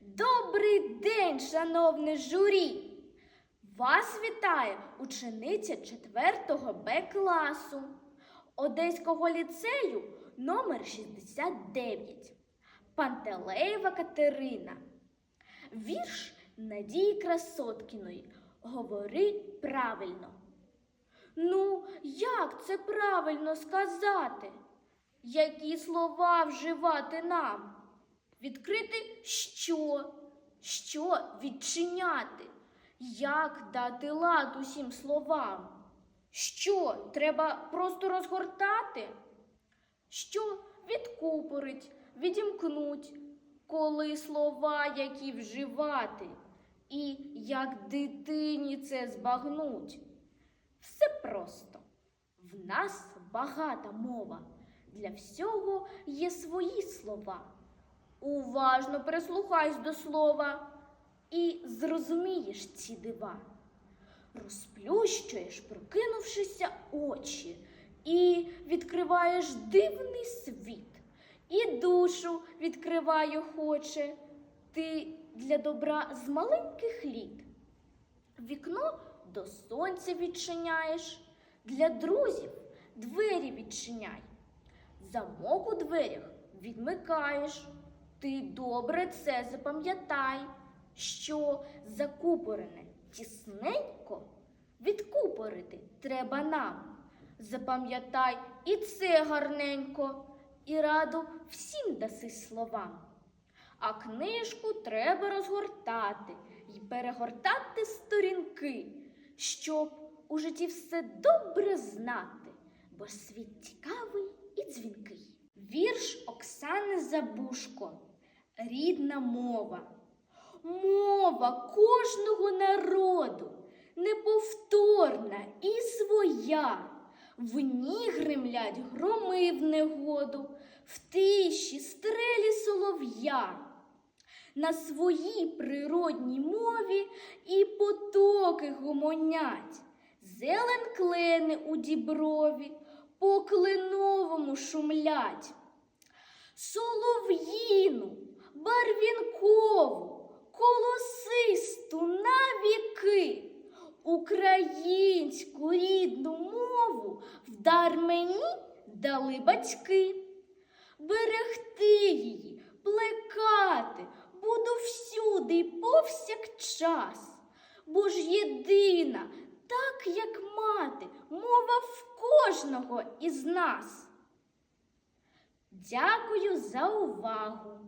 Добрий день, шановне журі! Вас вітає учениця 4 Б класу Одеського ліцею номер 69 Пантелеєва Катерина. Вірш Надії Красоткіної. Говори правильно. Ну, як це правильно сказати? Які слова вживати нам? Відкрити що? Що відчиняти? Як дати лад усім словам? Що треба просто розгортати? Що відкупорить, відімкнуть, коли слова які вживати, і як дитині це збагнуть? Все просто. В нас багата мова. Для всього є свої слова. Уважно прислухайся до слова і зрозумієш ці дива. Розплющуєш, прокинувшися очі, і відкриваєш дивний світ, і душу відкриває хоче. Ти для добра з маленьких літ. Вікно до сонця відчиняєш, для друзів двері відчиняй. Замок у дверях відмикаєш. Ти добре це запам'ятай, що закупорене тісненько відкупорити треба нам. Запам'ятай і це гарненько, і раду всім даси словам. А книжку треба розгортати і перегортати сторінки, щоб у житті все добре знати, бо світ цікавий і дзвінкий. Вірш Оксани Забушко. Рідна мова. Мова кожного народу неповторна і своя. В ній гримлять громи в негоду, в тиші стрелі солов'я. На своїй природній мові і потоки гомонять, зелен клени у діброві, по кленовому шумлять. Солов'їну, українську рідну мову вдар мені дали батьки. Берегти її, плекати буду всюди й повсякчас, бо ж єдина, так як мати, мова в кожного із нас. Дякую за увагу.